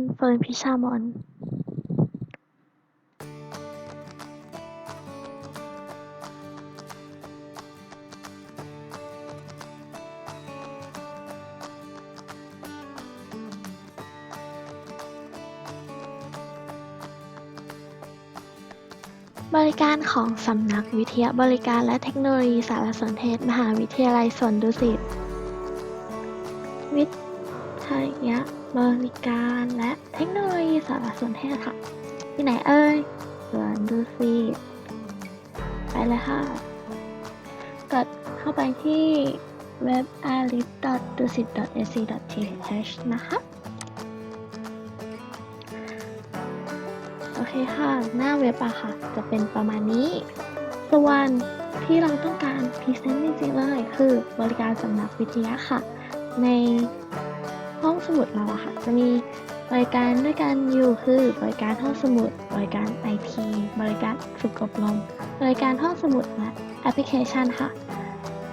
ญเฟิร์นพิชามอนบริการของสำนักวิทยาบริการและเทคโนโลยีสารสนเทศ มหาวิทยาลัยสวนดุสิต วิทยา บริการและเทคโนโลยีสารสนเทศค่ะ ที่ไหนเอ่ยสวนดุสิตไปเลยค่ะ กดเข้าไปที่เว็บ alice.dusit.ac.th นะคะ โอเคค่ะ หน้าเว็บอะค่ะ จะเป็นประมาณนี้ ส่วนที่เราต้องการพรีเซนต์จริงๆเลยคือบริการสำนักวิทยาค่ะ ใน ห้องสมุดเราอะค่ะจะมีบริการด้วยกันอยู่คือบริการห้องสมุด บริการไอทีบริการฝึกอบรม บริการห้องสมุดและแอปพลิเคชันค่ะ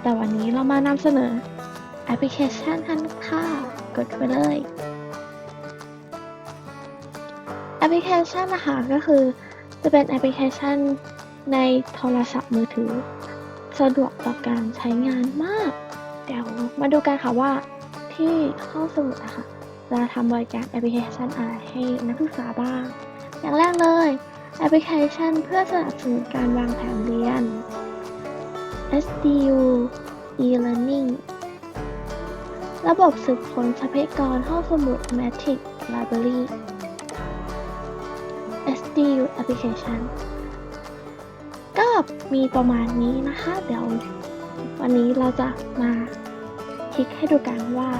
แต่วันนี้เรามานำเสนอแอปพลิเคชันกันค่ะกดไปเลยแอปพลิเคชันนะคะก็คือจะเป็นแอปพลิเคชันในโทรศัพท์มือถือ สะดวกต่อการใช้งานมาก เดี๋ยวมาดูกันค่ะว่า ที่ห้องสมุดอะค่ะจะทำบริการแอปพลิเคชันอะไรให้นักศึกษาบ้าง อย่างแรกเลยแอปพลิเคชันเพื่อสนับสนุนการวางแผนเรียน SDU e-learning ระบบสืบค้นทรัพยากรห้องสมุด Matrix Library SDU application ก็มีประมาณนี้นะคะ เดี๋ยววันนี้เราจะมา คลิกให้ดูกันว่า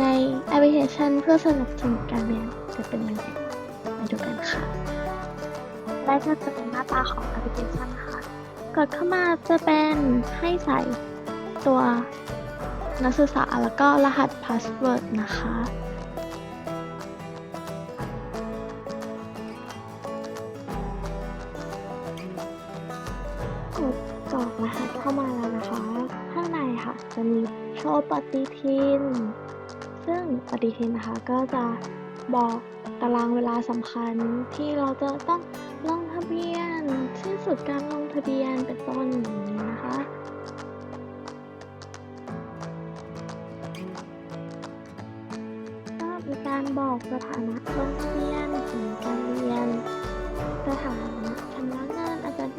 ในแอปพลิเคชันเพื่อสนับสนุนการเรียนจะเป็นยังไงมาดูกันค่ะและก็จะเป็นหน้าตาของแอปพลิเคชันค่ะกดเข้ามาจะเป็นให้ใส่ตัวนักศึกษาแล้วก็รหัสพาสเวิร์ดนะคะ กดกรอกรหัสเข้ามาแล้วนะคะ ข้างในค่ะจะมี โชว์ปฏิทิน ซึ่งปฏิทินนะคะก็จะบอกตารางเวลาสำคัญที่เราจะต้องลงทะเบียนสิ้นสุดการลงทะเบียนเป็นต้นอย่างนี้นะคะก็มีการบอกสถานะลงทะเบียนผลการเรียน สถานะชำระเงินอาจารย์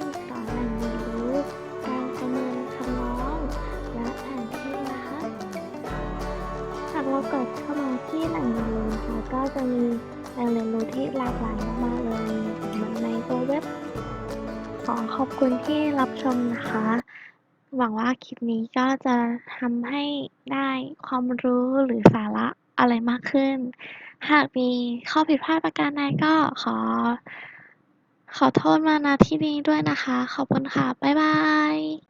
เรากดเข้ามาที่แหล่งเรียนรู้นะคะก็จะมีแหล่งเรียนรู้ที่หลากหลายมากๆเลยเหมือนในตัวเว็บ ขอขอบคุณที่รับชมนะคะ หวังว่าคลิปนี้ก็จะทำให้ได้ความรู้หรือสาระอะไรมากขึ้น หากมีข้อผิดพลาดประการใดก็ขอ ขอโทษมาณที่นี้ด้วยนะคะ ขอบคุณค่ะ บ๊ายบาย